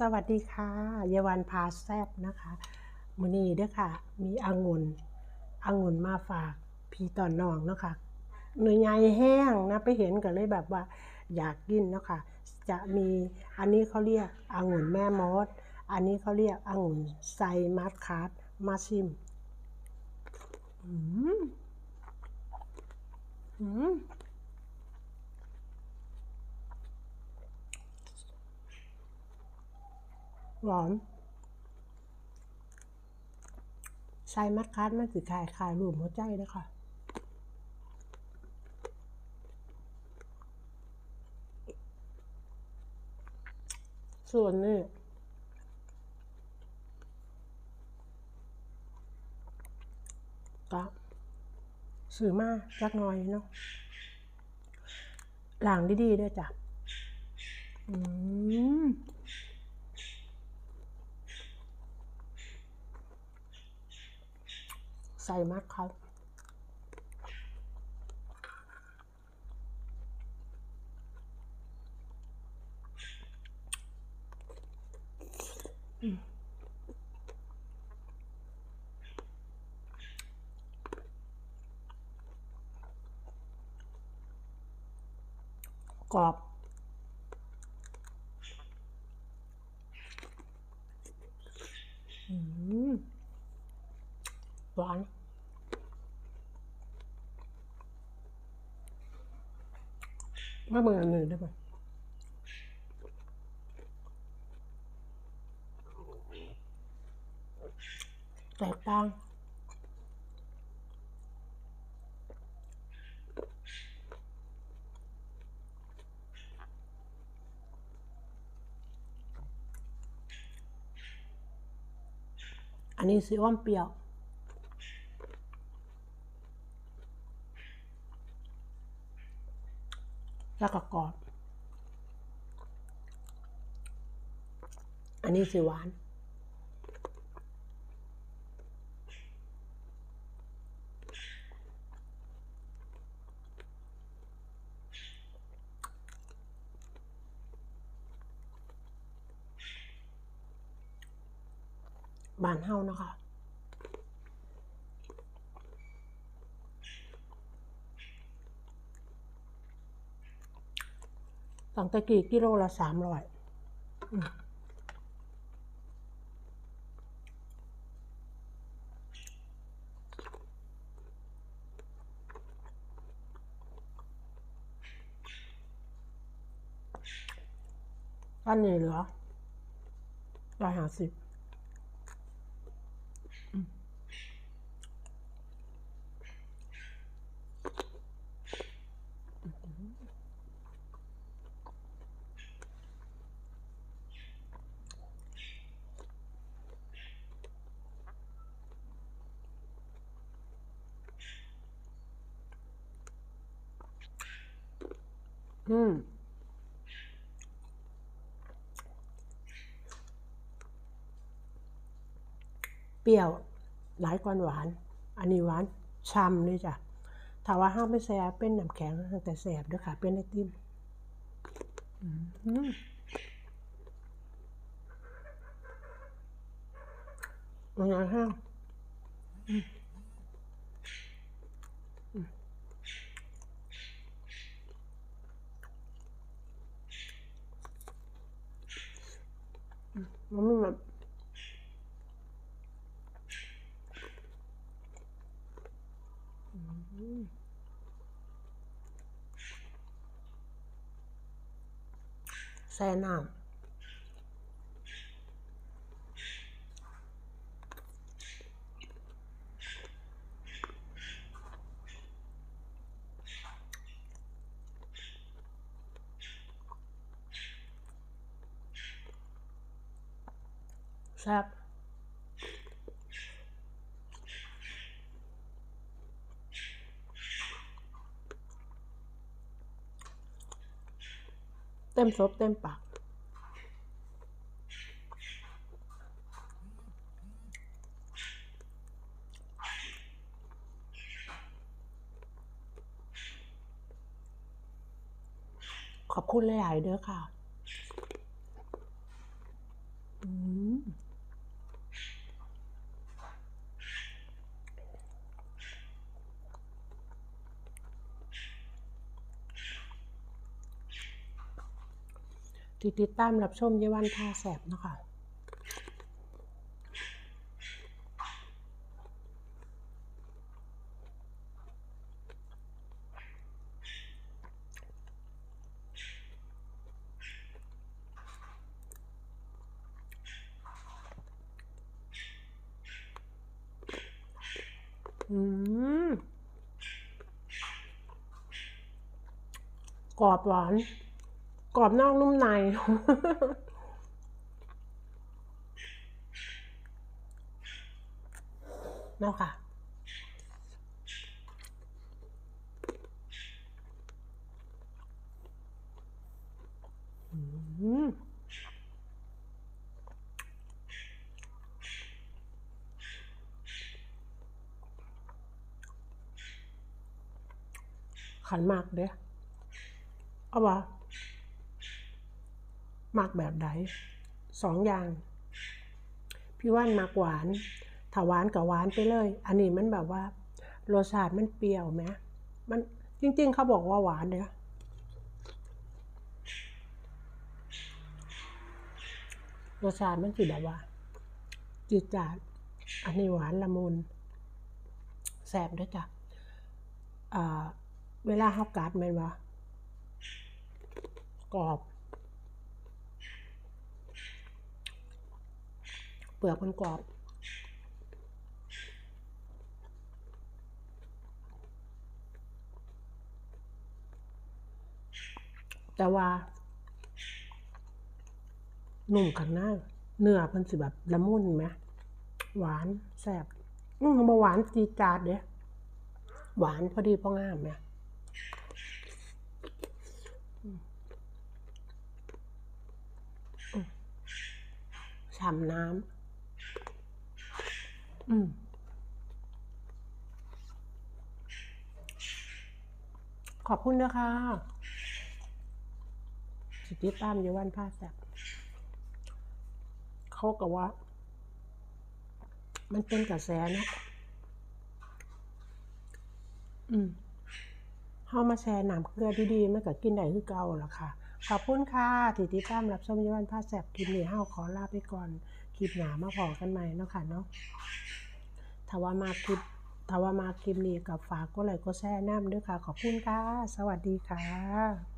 สวัสดีค่ะเยาวันพาแซบนะคะมือนี้เด้อค่ะ มีองุ่นองุ่นมาฝากพี่ตอนน้องเนาะค่ะเนื้อใหญ่แห้งนะไปเห็นก็เลยแบบว่าอยากกินเนาะค่ะจะมีอันนี้เขาเรียกองุ่นแม่มด อันนี้เขาเรียกองุ่นไซมัสคัสมาชิมอืมอืม หวานใช้มัดคัดมันคือขายขายรูปหัวใจเลยค่ะส่วนนี้ก็ซื้อมาจักหน่อยเนาะหลางดีๆด้วยจ้ะ อืม ใส่มัดครับอืมกรอบอืม หวานมาเบิ่งอันหนึ่งได้ป่ะ แตกต่างอันนี้สีอ้อมเปรี้ยวแล้วก็กรอบ อันนี้สีหวาน บานเฮานะคะ สั่งตะกี้กิโลละสามร้อยอันนี้เหลือร้อยห้าสิบ อืมเปรี้ยวหลายกว่าหวาน อันนี้หวานช่ำเลยจ้ะถ้าว่าห้ามไม่แซ่บเป็นน้ำแข็งแต่แซ่บเด้วยค่ะ เป็นไอติมอืมมันยังห้าง มันไม่แบบแช่น้ำ แซ่บเต็มซบเต็มปากขอบคุณหลาย ๆ เด้อค่ะ ที่ติดตามรับชมเยาวันพาแสบเนาะค่ะอืมกรอบหวาน กรอบนอกนุ่มในนาะค่ะ อืมขันมากเด้อเอาวะ มากแบบใดสองอย่าง พี่ว่านมากหวานถ้าหวานกับหวานไปเลย อันนี้มันแบบว่ารสชาติมันเปรี้ยวไหมมันจริง ๆ เขาบอกว่าหวานเด้อรสชาติมันคือแบบว่าจืดจาดอันนี้หวานละมุนแสบด้วยจ้ะเวลาเฮากัดม่นบ่กรอบ เป ลือกมันกรอบ แต่ว่านุ่มข้างในเนื้อมันสิแบบละมุนไหมหวานแซ่บอืมบ่หวานจีจาดเด้หวานพอดีพองามไหมอืมอืมฉ่ำน้ำ อืมขอบคุณนะคะสิติดตามเยาวันพาแซบเขาก็ว่า มันเป็นกระแสนะอืมเฮามาแชร์น้ำเกลือดีๆมันก็กินได้คือเก่าล่ะค่ะ ขอบคุณค่ะที่ติดตามรับชมยวันพาแซบคลิปนี้ห้าขอลาไปก่อน คลิปหนามาพอกันใหม่เนาะค่ะเนาะถ้าว่ามาคลิปถ้าว่ามาคลิปนี้ก็ฝากก็ไลค์ก็แชร์นำด้วยค่ะ ขอบคุณค่ะ สวัสดีค่ะ